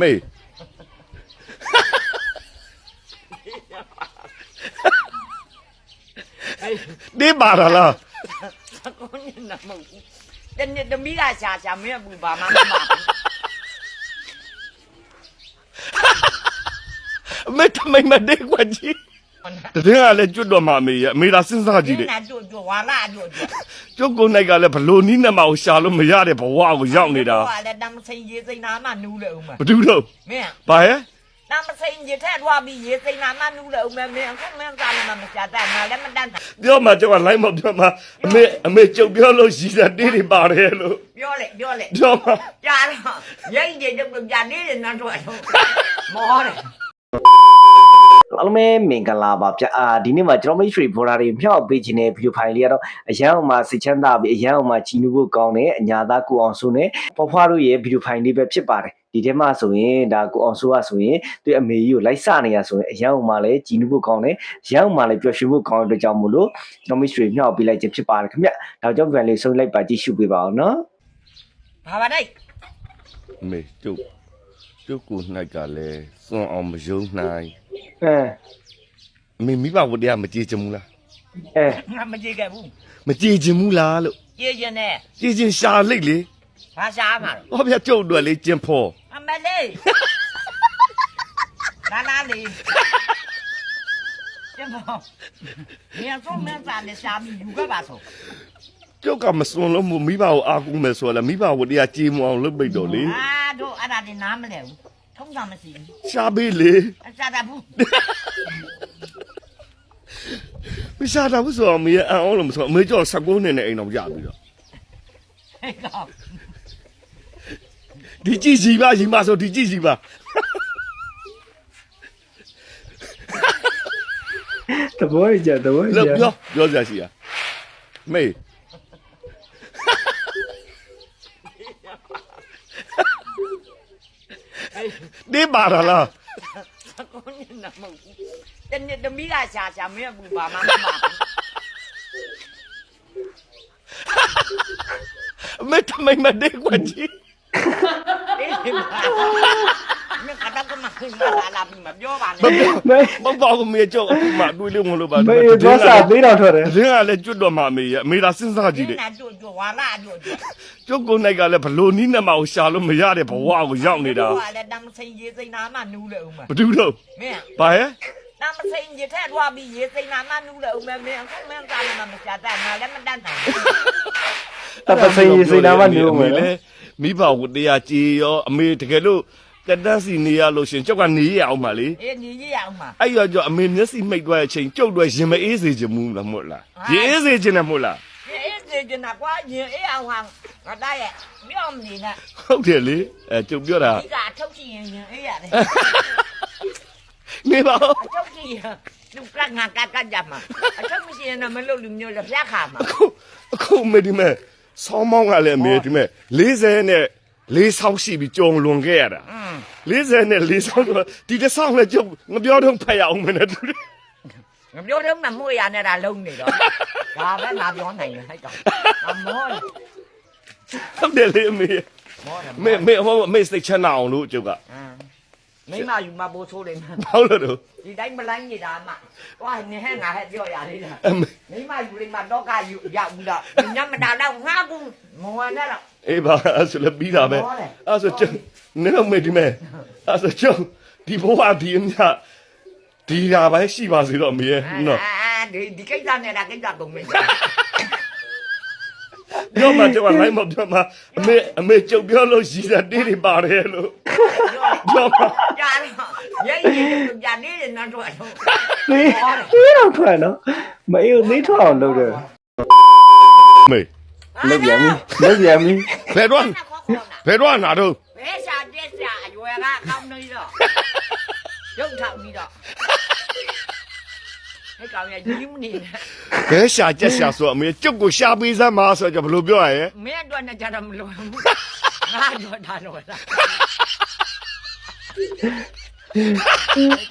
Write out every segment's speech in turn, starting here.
မေးဒီပါရလားစကောင်းညနာမဟုတ်ဘူးတနေ့တမီးကရှာရှာမင်းကဘူးဘာမှမမှာဘူးအမေတမိန်မတဲ့ကွာကြီး တကယ်လည်းကျွတ်တော့မှအမေရအမေသာစဉ်းစားကြည့်ဒီတယ်နာတို့တို့ဝါလာတို့တို့ကျုပ်ကိုယ်နိုင်ကလည်းဘလို့နီးနေမအောင်ရှာလို့မရတဲ့ဘဝကိုရောက်နေတာဟိုကလည်းတမစိန်ရေးစိန်နာမှနူးလေဦးမဘာတူလို့မင်းဘာရဲ့တမစိန်ရေးထက်သွားပြီးရေးစိန်နာမှနူးလေဦးမမင်းအခုမင်းသားလည်းမရှာတတ်ငါလည်းမတတ်တာပြောမှကျုပ်ကလိုက်မပြောမှအမေအမေကျုပ်ပြောလို့ရည်စားတေးတွေပါတယ်လို့ပြောလေပြောလေပြောမှကြားတော့ရိတ်တယ်တို့ကြားနေတယ်နော်တို့မောတယ် အားလုံးပဲမင်္ဂလာပါဗျအာဒီနေ့မှာကျွန်တော်မိတ်ဆွေဘော်ဒါတွေမြောက်ပေးခြင်းတဲ့ဗီဒီယိုဖိုင်လေးကတော့အရန်အောင်မှာစိတ်ချမ်းသာပြီးအရန်အောင်မှာချီးနှူးဖို့ကောင်းတဲ့အညာသားကိုအောင်ဆိုနဲ့ဖွားဖွားတို့ရဲ့ဗီဒီယိုဖိုင်လေးပဲဖြစ်ပါတယ်ဒီထဲမှာဆိုရင်ဒါကိုအောင်ဆိုကဆိုရင်သူ့အမေကြီးကိုလိုက်စနေရဆိုရင်အရန်အောင်မှာလည်းချီးနှူးဖို့ကောင်းတယ်ရန်အောင်မှာလည်းပျော်ရွှင်ဖို့ကောင်းတဲ့အတွက်ကြောင့်မို့လို့ကျွန်တော်မိတ်ဆွေမြောက်ပေးလိုက်ခြင်းဖြစ်ပါတယ်ခင်ဗျဒါကြောင့်ပြန်လေးဆုံးလိုက်ပါကြည့်ရှုပေးပါအောင်နော်ဘာပါဒိတ်အမေကျုပ်ကျုပ်ကိုနိုင်ကလည်းစွန့်အောင်မယုံနိုင် အဲမင်းမိဘဝတ္တရားမကြေချင်ဘူးလားအဲငါမကြေခဲ့ဘူးမကြေချင်ဘူးလားလို့ကြေချင်တယ်ကြေချင်ရှာလိတ်လေဘာရှာမှာလဲဟောဗျာကျုပ်တို့လေကျင်ဖော်အမလေးလာလာလေးကျင်ဖော်မြန်ဆုံးမြန်စားလေရှာမီယူခဲ့ပါဆိုကျုပ်ကမစွန်လို့မိဘကိုအားကိုးမယ်ဆိုရလဲမိဘဝတ္တရားကြေမအောင်လုပ်ပိတ်တော့လေအာတို့အဲ့ဒါဒီနားမလဲဘူး ထုံးတာမရှိဘူးရှာပေးလေအစားတာဘူးမရှာတာဘူးဆိုတော့မေအံ့အောင်လို့မဆိုတော့မေကြောက်16နှစ်နဲ့အိမ်တော်ရပြီတော့ဟဲ့ကောင်ဒီကြည့်စီပါရီမဆိုဒီကြည့်စီပါတဘောရကြတဘောရကြပြောပြောစရာရှိရမေ တင်းပါတာလားကိုနေနာမဟုတ်ဘူးတနေ့တမီးကရှာရှာမင်းကဘူးပါမမမအမေတမိန်မတဲ့ကွာကြီး အေးမ အတကမခင်မလာလာပြီးမပြောပါနဲ့မေဘောက်ပေါ့ကမေကြောက်အခုမှတွေးလို့မလို့ပါမေဘောဆာသေးတော်ထွက်တယ်တင်းကလည်းကျွတ်တော်မှာမေရအမေသာစဉ်းစားကြည့်တယ်နာတို့တို့ဝါလာတို့တို့ကျွတ်ကိုနိုင်ကလည်းဘလို့နီးနမကိုရှာလို့မရတဲ့ဘဝကိုရောက်နေတာဟိုကလည်းတမ်းစိန်ရေးစိန်နာမနူးလေဦးမဘာတူတော့မင်းဘာဟဲ့တမ်းစိန်ရေးထက်ထွားပြီးရေးစိန်နာမနူးလေဦးမမင်းအခုမင်းသားလည်းမရှာတတ်ငါလည်းမတတ်နိုင်တမ်းစိန်ရေးစိန်နာမနူးမယ်လေမိဘကိုတရားကြည်ရောအမေတကယ်လို့ တက်တက်စီနေရလို့ရှင်ကျောက်ကနေရအောင်ပါလေအေးနေရအောင်ပါအဲ့တော့ကျောက်အမေမျက်စိမိတ်သွားတဲ့အချိန်ကျောက်တွေရင်မအေးစေချင်ဘူးလားမဟုတ်လားရင်အေးစေချင်တယ်မဟုတ်လားရင်အေးစေချင်တာကွာရင်အေးအောင်ဟာငါတိုက်ရပြောမနေနဲ့ဟုတ်တယ်လေအဲကျောက်ပြောတာဒီကအထုတ်ချင်ရင်ရင်အေးရတယ်နေပါဦးအထုတ်ချင်ရင်လူကငါကကကြမှာအထုတ်မရှင်ရင်မလို့လူမျိုးလက်ပြခါမှာအခုအခုမေဒီမဲဆောင်းမောင်းကလည်းမေဒီမဲ40နဲ့ လေးဆောင်ရှိပြီးကြုံလွန်ခဲ့ရတာ40နဲ့လေးဆောင်ဆိုဒီတစ်ဆောင်နဲ့ကြုံငပြောတော့ဖတ်ရအောင်မနဲ့သူငါပြောတော့မှမွေရနေတာလုံးနေတော့ဒါပဲငါပြောနိုင်တယ်ဟဲ့ကောင်ငါမောတယ်ဟုတ်တယ်လေအမေမောတယ်မေမေဟိုမေစိတ်ချနာအောင်လို့ကျုပ်ကမိမယူမပိုးဆိုးတယ်ဘာလို့လဲဒီတိုင်းမလိုက်နေတာမှဟွာနေဟဲ့ငါဟဲ့ပြောရလေးလားမိမယူလေးမှတော့ကယူရောက်ဘူးလားညမတာတော့ငါကမောနေတော့ အေးပါအဲ့ဆိုလည်းပြီးတာပဲဟောတယ်အဲ့ဆိုကျုပ်နေတော့မေဒီမဲ့အဲ့ဆိုကျုပ်ဒီဘဝဒီအမြဒီတာပဲရှိပါစေတော့အမေရဲ့နော်အာဒီဒီကိစ္စနဲ့တာကိစ္စကုန်မင်းပြောမှကျုပ်ကလိုက်မပြောမှအမေအမေကျုပ်ပြောလို့ရှိတာတေးတွေပါတယ်လို့ပြောမှကြားတော့ရိတ်နေတယ်ကြာနေတယ်နော်တော့သေးသေးတော့ထွက်နော်မအေးသေးထွက်အောင်လုပ်တယ်မေ လုပ်ပြန်ပြီလုပ်ပြန်ပြီဘယ်တော့ဘယ်တော့နာတော့ဘယ်ရှာတက်ရှာအရွယ်ကကောင်းနေတော့ရုပ်ထောက်ပြီးတော့ဟဲ့ကောင်ရကြီးမနေနဲ့ဘယ်ရှာကြက်ရှာဆိုအမေကျုပ်ကိုရှာပေးစမ်းပါဆိုတော့ဘယ်လိုပြောရရဲ့မင်းအတွက်နဲ့ကြတော့မလို့ဘူးငါတော့တာတော့လားဟဲ့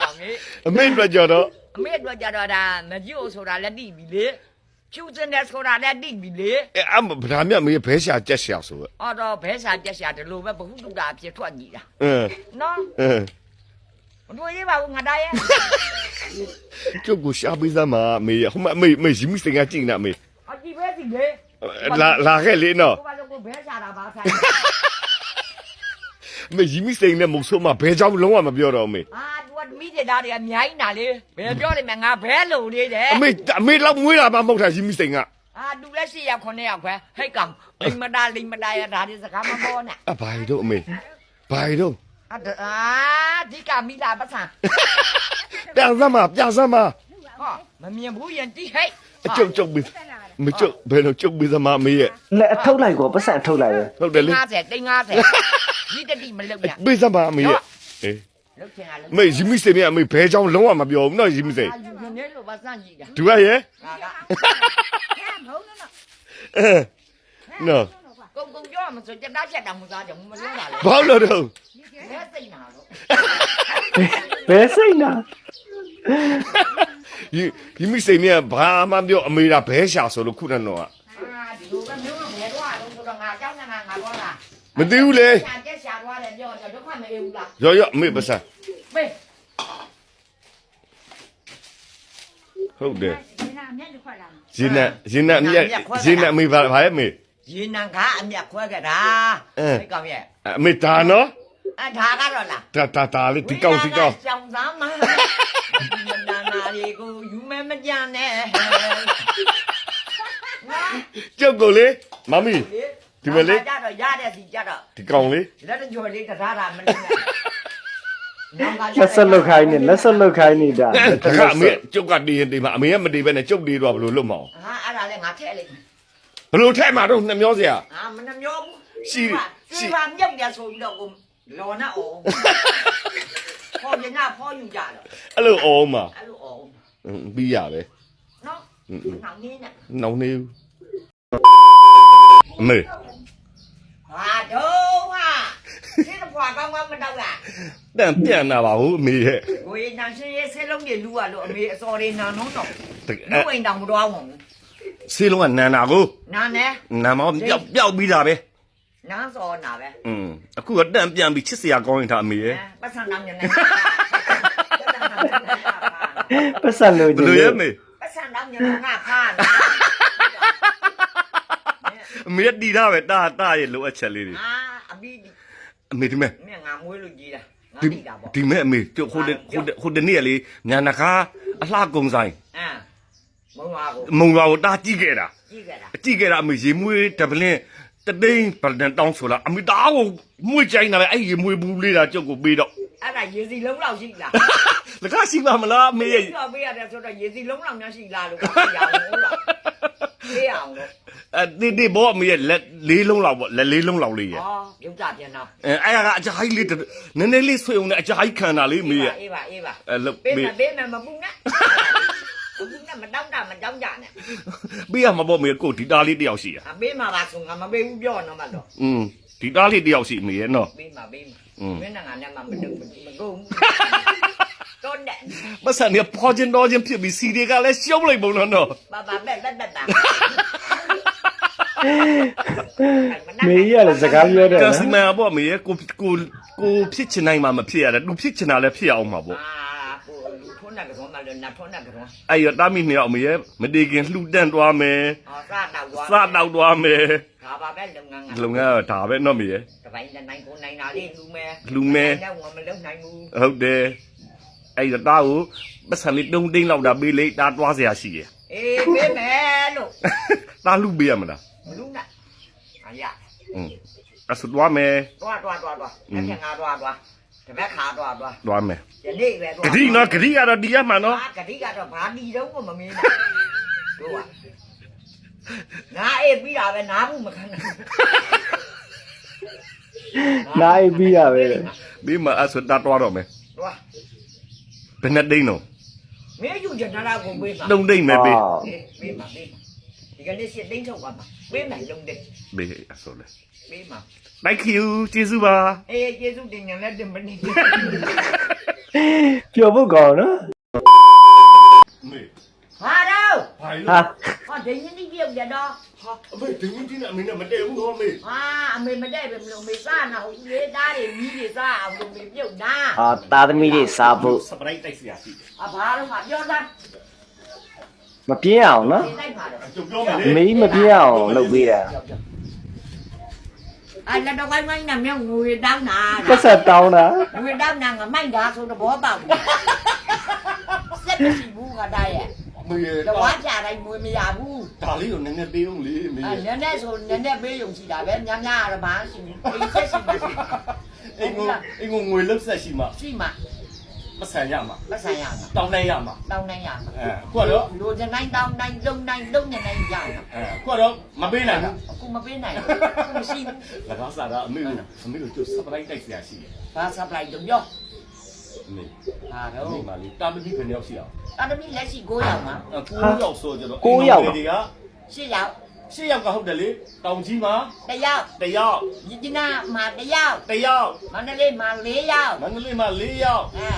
ကောင်ကြီးအမေအတွက်ကြတော့အမေအတွက်ကြတော့ဒါမကြည့်လို့ဆိုတာလက်တိပြီလေ ဖြူစင်တယ်ဆိုတာလည်းသိပြီလေအဲအမဗဒါမြတ်မေးဘဲရှာကြက်ရှာဆိုပဲအော်တော့ဘဲရှာပြက်ရှာဒီလိုပဲဘဟုတုတာအဖြစ်ထွက်ညီတာအင်းနော်အင်းမတွေ့သေးပါဘူးငါတားရဲ့ကျုပ်ကိုရှာပေးစမ်းပါမေးရဟိုမမေးမေးရီမီစင်ကကြည့်နေတာမေးအကြည့်ပဲစီလေလာလာခဲ့လေနော်ကိုပါလို့ကိုဘဲရှာတာပါဆိုင်မေးရီမီစင်နဲ့မုတ်ဆိုးမဘဲကြောင့်လုံးဝမပြောတော့မေးအာ မိတဲ့သားတွေအများကြီးနာလေဘယ်ပြောလိမ့်မယ်ငါဘဲလုံလေးတယ်အမေအမေလောက်မွေးလာမှမဟုတ်တာရီမီစင်ကအာသူလည်းရှိရခွန်းရောက်ခွဲဟိတ်ကောင်လိမ္မတာလိမ္မတာရဒါဒီစကားမပေါ်နဲ့အဘာရီတော့အမေဘာရီတော့အာဒါအာဒီကမိလာပတ်စံပြန်စမ်းမပြန်စမ်းမဟောမမြင်ဘူးရင်တိဟိတ်အကျုပ်ကျုပ်ပြီးမကျုပ်ဘယ်လိုကျုပ်ပြီးသမားမေရဲ့လက်အထုတ်လိုက်ကောပတ်စံထုတ်လိုက်ရဟုတ်တယ်လေ50တိ50ဒီတတိမလုတ်ရပေးစမ်းပါမေရဲ့အေး လုတ်ချင်တာလုတ်အမေရီမိစေမင်းကအမေဘဲချောင်းလုံးဝမပြောဘူးနော်ရီမိစေအာယူနေလို့ပါစန့်ကြီးတာဒူရရဲ့ငါကမဟုတ်နော်အဲနော်ကုံကုံပြောမှဆိုကြက်သားဖြတ်တာမစားကြဘူးမလုံးပါလေဘာလို့လဲတော့လက်သိမ့်တာလို့ဘယ်စိတ်နာရီရီမိစေမင်းကဘာမှပြောအမေကဘဲရှာဆိုလို့ခုနကတော့ကအာဒီလိုကမျိုးကဘယ်တော့အောင်ဆိုတော့ငါကြောက်နေတာငါတော့လားမသိဘူးလေရှာကြက်ရှာသွားတယ်ပြောတော့ဒုက္ခမအေးဘူးလားရော်ရော်အမေပစံ ဟုတ်တယ်ဒီနာမြတ်တစ်ခွက်လာရင်းနဲ့ရင်းနဲ့အမြက်ရင်းနဲ့အမေဘာဘာရဲ့အမေရေနံကအမြတ်ခွဲခဲ့တာအဲဟဲ့ကောင်ရဲ့အမေဒါနော်အဒါကတော့လားဒါဒါဒါလေးဒီကောက်ဒီကောက်ကြောင်သားမဒီမနာနာလေးကိုယူမဲမကြမ်းနဲ့ကျုပ်ကိုလေမမီဒီမလေးကြတော့ရတဲ့စီကြတော့ဒီကောင်လေးလက်တကြော်လေးတထားတာမလေးနဲ့ လက်ဆက်လုတ်ခိုင်းနေလက်ဆက်လုတ်ခိုင်းနေတာတခါအမေကျုပ်ကတည်ရင်တည်မှာအမေကမတည်ပဲနဲ့ကျုပ်တည်တော့ဘယ်လိုလွတ်မအောင်ဟာအဲ့ဒါလည်းငါထည့်လိုက်ဘယ်လိုထဲမှာတော့နှမျောစရာအာမနှမျောဘူးရှိရှိရှိပါမြုပ်ရဆိုပြီးတော့ကိုလော်နာအောင်ဖော်ရင်နာဖော်ယူကြတော့အဲ့လိုအောင်မှာအဲ့လိုအောင်အင်းပြီးရပဲနော်နောင်နေနဲ့နောင်နေဘူးအမေဟာတော့ဟာ ဒီတော့ဘွားကောင်းကောင်းမတော့လားတန်ပြန်လာပါဘူးအမေရဲ့ကိုရင်နန်ရှင်ရဲ့ဆဲလုံးတွေလူရလို့အမေအစော်တွေနာနှုံးတော့တကယ်လူအိမ်တောင်မတော်ဘူးဆေးလုံးကနန်နာကိုနာနဲ့နာမောင်ပျောက်ပျောက်ပြီးတာပဲနားစော်နာပဲอืมအခုကတန်ပြန်ပြီးချစ်စရာကောင်းရင်ထားအမေရဲ့ပတ်စံတောင်ညနေပတ်စံလို့ဘယ်လိုရဲ့အမေပတ်စံတောင်ညနေငါဖားနာအမေကတီတာပဲတာတာရဲ့လိုအပ်ချက်လေးတွေ အာအဘီ အမေဒီမဲ့မင်းငါမွေးလို့ကြီးတာငါဒီတိတာပေါ့ဒီမဲ့အမေကျုပ်ဟိုတဲ့ဟိုတဲ့ဟိုတဲ့နေ့ကလေညာနခါအလှကုံဆိုင်အာမုံပါကိုမုံရွာကိုတာကြည့်ခဲ့တာကြီးခဲ့တာအကြည့်ခဲ့တာအမေရေမွေးတပလင်းတသိန်းပလန်တောင်းဆိုလားအမေတာကိုမွေးချိုင်းတာပဲအဲ့ရေမွေးဘူးလေးတာကျုပ်ကိုပေးတော့အဲ့ဒါရေစီလုံးလောက်ရှိလားလကားရှိပါမလားအမေရဲ့ ပြောပေးရတယ်ဆိုတော့ရေစီလုံးလောက်များရှိလားလို့ပြောရအောင်လို့ လေးအောင်လို့အဲတိတိဘောအမေရဲ့လက်လေးလုံးလောက်ပေါ့လက်လေးလုံးလောက်လေးရဲ့အော်ရုပ်ကြပြန်တော့အဲအဲ့ဒါကအချာကြီးလေးနည်းနည်းလေးဆွေအောင်နဲ့အချာကြီးခံတာလေးအမေရဲ့အေးပါအေးပါအဲလုတ်ပေးပေးမပေးမမပူနဲ့ဘူးနဲ့မတောင်းတာမတောင်းကြနဲ့ပေးရမှာပေါ့မေကိုဒီသားလေးတယောက်ရှိရအပေးမှာပါဆိုငါမပေးဘူးပြောတော့မှတော့อืมဒီသားလေးတယောက်ရှိမေရဲ့နော်ပေးမှာပေးမှာမင်းငါနဲ့မှမတူမကုန် တော့နဲ့ပတ်စံနေပေါ်ချင်းတော့ချင်းဖြစ်ပြီးစီတွေကလည်းရှုံးလိုက်ပုံတော့နော်ဘာဘာပဲလက်တက်တာမေကြီးကလည်းစကားပြောတယ်ကနော်စတမာပေါ့မေရဲ့ကိုကိုကိုဖြစ်ချင်နိုင်မှာမဖြစ်ရတယ်သူဖြစ်ချင်တာလည်းဖြစ်အောင်မှာပေါ့အာကိုလူထုံးနဲ့ကတော့မလို့နတ်ထုံးနဲ့ကတော့အဲ့ရတာမီနှစ်ယောက်မေရဲ့မတေခင်လှူတန့်သွားမယ်ဟောစားတော့သွားစတော့သွားမယ်ဒါပါပဲလုပ်ငန်းကလုံငန်းကဒါပဲနော်မေရဲ့တပိုင်းနဲ့နိုင်ကိုနိုင်တာလေးလူမဲလူမဲနဲ့ဝမလုပ်နိုင်ဘူးဟုတ်တယ် အဲ့ရတာကိုပတ်စံလေးတုံးတိန်လောက်တာပေးလိုက်တာတွားเสียရှိရဲ့ အေးပေးမယ်လို့ တာလှူပေးရမလား မလူနဲ့အရာ อืมအဲ့ဆိုတွားမယ် တွားတွားတွားတွားအဲ့ကျငါတွားတွားတပက်ခါတွားတွား တွားမယ် ယနေ့ပဲတွား ဂတိနော်ဂတိကတော့ဒီရမှာနော် အာဂတိကတော့ဘာဒီတော့မမင်းနဲ့တို့ကငါအေးပြီးတာပဲနားဘူးမခံနိုင် နိုင်ပြီးရပဲတဲ့ ဒီမှာအဲ့ဆိုတာတွားတော့မယ် တွား ဘယ်နဲ့တိန်တော့မင်းယူကြတာကိုပေးပါတုံတိန်မယ်ပေးပေးပေးပါပေးပါဒီကနေ့ရှစ်သိန်းထုတ်ပါပါပေးမယ်လုံးတဲ့ပေးအဲ့ဆိုလေပေးပါ Thank you ကျေးဇူးပါအေးကျေးဇူးတင်ညာလက်တင်မနေပျော်ဖို့ကောင်းနော်မေဟာတော့ ဘာဟာဟောဒိန်းကြီးပြုတ်ကြတော့ဟာအမေဒင်းကြီးနဲ့အမေနဲ့မတည့်ဘူးတော့အမေဟာအမေမတဲ့ပဲမလို့မေစားနာဟုတ်လေသားတွေမြည်တွေစားအောင်လို့မေပြုတ်နာအာသားသမီးတွေစားဖို့စပရိုက်တိုက်စရာရှိတယ်အဘာလို့မပြောသားမပြင်းအောင်နော်နေလိုက်ပါတော့ကျုပ်ပြောမယ်လေမင်းမပြင်းအောင်လုပ်ပေးတာအဲ့လက်တော့ဝိုင်းဝိုင်းနဲ့မြောက်ငွေတောင်းတာပတ်ဆက်တောင်းတာငွေတောင်းတာငမိုက်တာဆိုတော့ဘောပေါက်တယ်စက်မရှိဘူးကတည်းရဲ့အ မေရဲ့တော့ဝါကြတိုင်းငွေမရဘူးဒါလေးကိုနည်းနည်းပေးအောင်လေအမေအဲ့နည်းနည်းဆိုနည်းနည်းပေးယုံကြည်တာပဲများများတော့ဘာရှိဘူးပေးချက်ရှိမှရှိအိမ်ကိုအိမ်ကိုငွေလွတ်ဆက်ရှိမှရှိမှမဆန်ရမှာမဆိုင်ရမှာတောင်းနိုင်ရမှာတောင်းနိုင်ရမှာအဲခုကတော့လူကျတိုင်းတောင်းတိုင်းလုံတိုင်းလုံနေတိုင်းရမှာအဲခုကတော့မပေးနိုင်ဘူးအခုမပေးနိုင်ဘူးမရှိဘူး၎င်းစားတာအမေကိုအမေကိုကျုပ်စပရိုက်တိုက်စရာရှိတယ်ဘာ supply တော့ပြောအ မေဟာအတော့မေမလေးတာမတိဘယ်နှစ်ယောက်ရှိအောင်တာသမီလက်ရှိ9ရောက်မှာ9ယောက်ဆိုကြတော့တွေက10ရောက်10ယောက်ကဟုတ်တယ်လေတောင်ကြီးမှာတယောက်တယောက်ရည်ကျနာမှာတယောက်တယောက်မန္တလေးမှာ4ယောက်မန္တလေးမှာ4ယောက်အဲ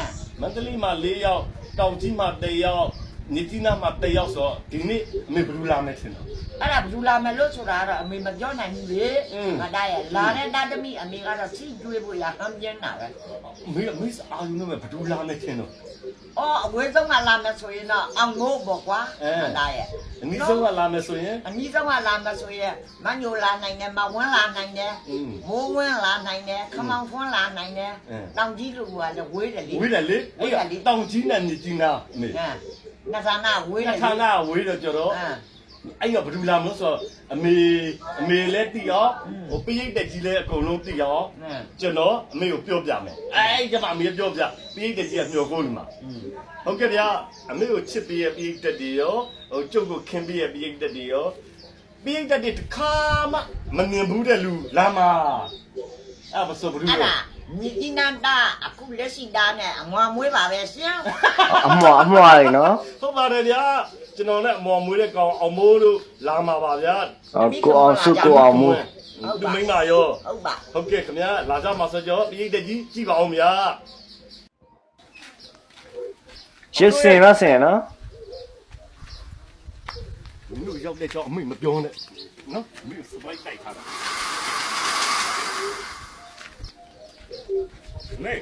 မန္တလေးမှာ4ယောက်တောင်ကြီးမှာ1ယောက် နေကြီးနားမှာ1ယောက်ဆိုတော့ဒီနေ့အမေဘယ်လိုလာမယ်ထင်တော့အဲ့ဒါဘူးလာမယ်လို့ဆိုတာကတော့အမေမပြောနိုင်ဘူးလေအင်း ငါတည်းရဲ့လာတဲ့တာသမီအမေကတော့စီကျွေးဖို့ရဟမ်းပြင်းတာပဲအမေအမေအာရုံနဲ့ဘယ်လိုလာမယ်ထင်တော့ အော်အဝေးဆုံးကလာမယ်ဆိုရင်တော့အောင်မို့ပေါ့ကွာအဲ ငါတည်းရဲ့အနည်းဆုံးကလာမယ်ဆိုရင် အနည်းဆုံးကလာမယ်ဆိုရင်မညိုလာနိုင်တယ်မဝန်းလာနိုင်တယ်အင်းမိုးဝန်းလာနိုင်တယ်ခမောင်ဖွန်းလာနိုင်တယ်အင်း တောင်ကြီးလူကလည်းဝေးတယ်လေဝေးတယ်လေအဲ့ဒါတောင်ကြီးနဲ့နေကြီးနားအမေအဲ နသနာဝေးတယ်ခါနာဝေးတော့ကြတော့အဲအဲ့ရဘယ်လိုလာမလို့ဆိုတော့အမေအမေလည်းတည်ရောဟိုပိရိတ်တက်ကြီးလည်းအကုန်လုံးတည်ရောအဲကျွန်တော်အမေကိုပြောပြမယ်အဲ့ဒီကမှအမေပြောပြပိရိတ်တက်ကြီးကမျောကိုလူမှာဟုတ်ကဲ့ဗျာအမေကိုချစ်ပြီးရပိရိတ်တက်တွေရောဟိုကျုပ်ကိုခင်ပြီးရပိရိတ်တက်တွေရောပိရိတ်တက်တွေတစ်ခါမှမငင်ဘူးတဲ့လူလာမှာအဲ့ဘာဆိုဘယ်လိုအဲ့လဲဒါ မြစ်ကြီးနန္တာအခုလက်ရှိသားနဲ့အမွာမွေးပါပဲရှင်အမွာအမွာတွေနော်ဟုတ်ပါတယ်ဗျာကျွန်တော်နဲ့အမော်မွေးတဲ့ကောင်အောင်မိုးတို့လာမှာပါဗျာအော်ကိုအောင်စုကိုအောင်မို့သူမိန်းမရောဟုတ်ပါဟုတ်ကဲ့ခင်ဗျာလာကြမှာဆိုကြောပိရိတ်တက်ကြီးကြည့်ပါအောင်ဗျာရှစ်စင်နော်စင်နော်မင်းတို့ရောက်တဲ့ကြောင့်အမေမပြောနဲ့နော်မင်းစပိုက်တိုက်ထားတာ နေ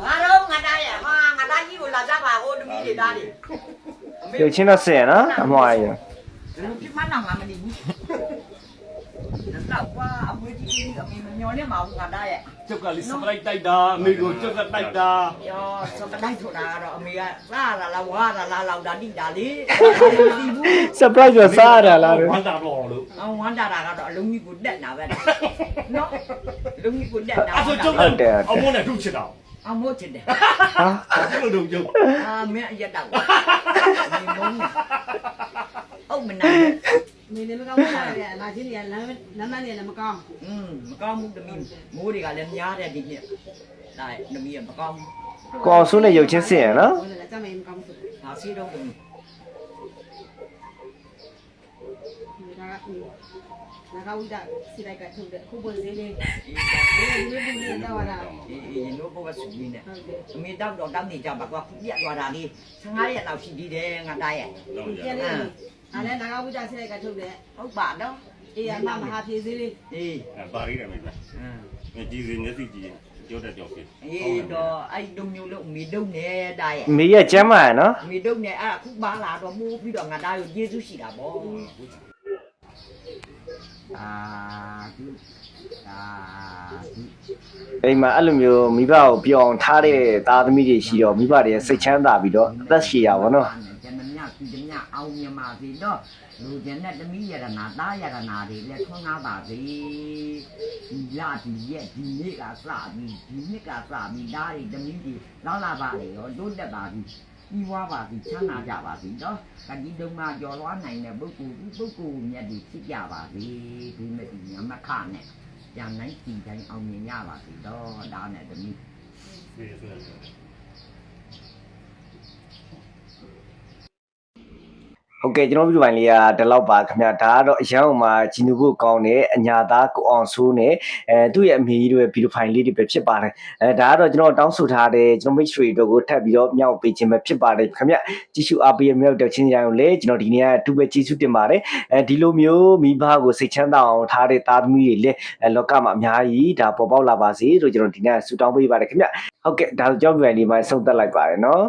ဘာတော့ငါသားရဟာငါသားကြီးကိုလာကြပါဟိုတမီးတွေသားတွေပြုတ်ချင်းတော့စင်နော်အမွာရလူပြမနာငါမနေဘူး တော့ကွာအမွေးကြီးကြီးအမေမမျောနဲ့မအောင်ငါသားရကျုပ်ကလေးစပိုက်တိုက်တာအမေကိုကျုပ်ကတိုက်တာယောစပလိုက်ဆိုတာကတော့အမေကစားလာလားဝါလာလားလောက်တာတိတာလေမသိဘူး surprise ဆိုစားရတာလားဝမ်းသာတော့လို့အောင်ဝမ်းတာတာကတော့အလုံးကြီးကိုတက်တာပဲနော်အလုံးကြီးကိုတက်တာအဲ့ဆိုကျုပ်ကအမုန်းနဲ့ထုတ်ချစ်တာအောင်မို့ချင်တယ်ဟာကျုပ်တို့ကျုပ်အာမင်းအရက်တော့ဒီမုန်းအုတ်မနာ နေလည်းမကောင်းဘူးလား။လာချင်းတွေကလမ်းလမ်းမနေလည်းမကောင်းอืมမကောင်းဘူးတမီးမိုးတွေကလည်းများတယ်ဒီနှစ်ဒါတမီးကမကောင်းကိုအောင်စုနဲ့ရုပ်ချင်းစင်ရနော်။ဟုတ်တယ်ကြမ်းမမကောင်းဘူးဆိုဒါစီးတော့တမီး။ဒါကနာဂဝိဒစိလိုက်ကထုတ်တယ်အခုပေါ်စင်းလေးဒီဒီလိုမျိုးလေးတော့လာဒီဒီလိုဘဝဆူနေတယ်ဟုတ်တယ်အမေတောက်တော့တောက်နေကြပါကွာပြက်သွားတာလေး15ရက်လောက်ရှိသေးတယ်ငါသားရဲ့ပြန်လေး အားလည်းနာဂဝိဒစိလိုက်ကထုတ်တယ်ဟုတ်ပါတော့အေးအမမဟာဖြေစင်းလေးအေးပါရီတယ်မေအင်းမကြည့်စင်မျက်စိကြည့်ကြောတဲ့ကြောက်ဖြစ်အေးတော့အဲ့ဒုံမျိုးလုံးအမေဒုံနေတာရဲ့မေရကျမ်းမာရနော်အမေဒုံနေအဲ့အခုပါလာတော့မိုးပြီးတော့ငါသားကိုကျေးဇူးရှိတာပေါ့အာဒီအာဒီအိမ်မှာအဲ့လိုမျိုးမိဘကိုပြောအောင်ထားတဲ့သားသမီးတွေရှိတော့မိဘတွေစိတ်ချမ်းသာပြီးတော့အသက်ရှည်ရပါတော့ ကျန်မြတ်ဒီမြတ်အောင်မြမာစီတော့လူကျန်တဲ့တမီးရတနာသားရတနာတွေလက်ထွန်းကားပါစေဒီလာဒီရက်ဒီနေ့ကစပြီးဒီနှစ်ကစပြီးဒါတွေတမီးတွေလောက်လာပါလေရောတိုးတက်ပါပြီပြီးွားပါပြီချမ်းသာကြပါပြီတော့ကတိတုံးမှာကြော်လွားနိုင်တဲ့ပုဂ္ဂိုလ်ဒီပုဂ္ဂိုလ်မြတ်တွေဖြစ်ကြပါစေဒီမဲ့ဒီညမခနဲ့ကြံနိုင်ဒီတိုင်းအောင်မြင်ရပါစေတော့ဒါနဲ့တမီး ဟဟုတ်ကဲ့ကျွန်တော်ဗီဒီယိုပိုင်းလေးကဒီလောက်ပါခင်ဗျာဒါကတော့အရန်ဟိုမှာဂျီနူဖို့ကောင်းတဲ့အညာသားကိုအောင်ဆိုးနဲ့အဲသူ့ရဲ့အမေကြီးတို့ရဲ့ဗီဒီယိုဖိုင်လေးတွေပဲဖြစ်ပါတယ်အဲဒါကတော့ကျွန်တော်တောင်းဆိုထားတဲ့ကျွန်တော် mystery တို့ကိုထပ်ပြီးတော့မြောက်ပေးခြင်းပဲဖြစ်ပါတယ်ခင်ဗျကြည့်ရှုအားပေးရမြောက်တဲ့ချင်းကြိုင်ကိုလည်းကျွန်တော်ဒီနေ့ကအတူပဲကြည့်ရှုတင်ပါတယ်အဲဒီလိုမျိုးမိဘကိုစိတ်ချမ်းသာအောင်ထားတဲ့သားသမီးတွေလည်းအဲလောကမှာအများကြီးဒါပေါ်ပေါက်လာပါစေလို့ကျွန်တော်ဒီနေ့ဆုတောင်းပေးပါတယ်ခင်ဗျဟုတ်ကဲ့ဒါဆိုကျွန်တော်ဗီဒီယိုပိုင်းလေးမှာဆုံးသက်လိုက်ပါတယ်နော်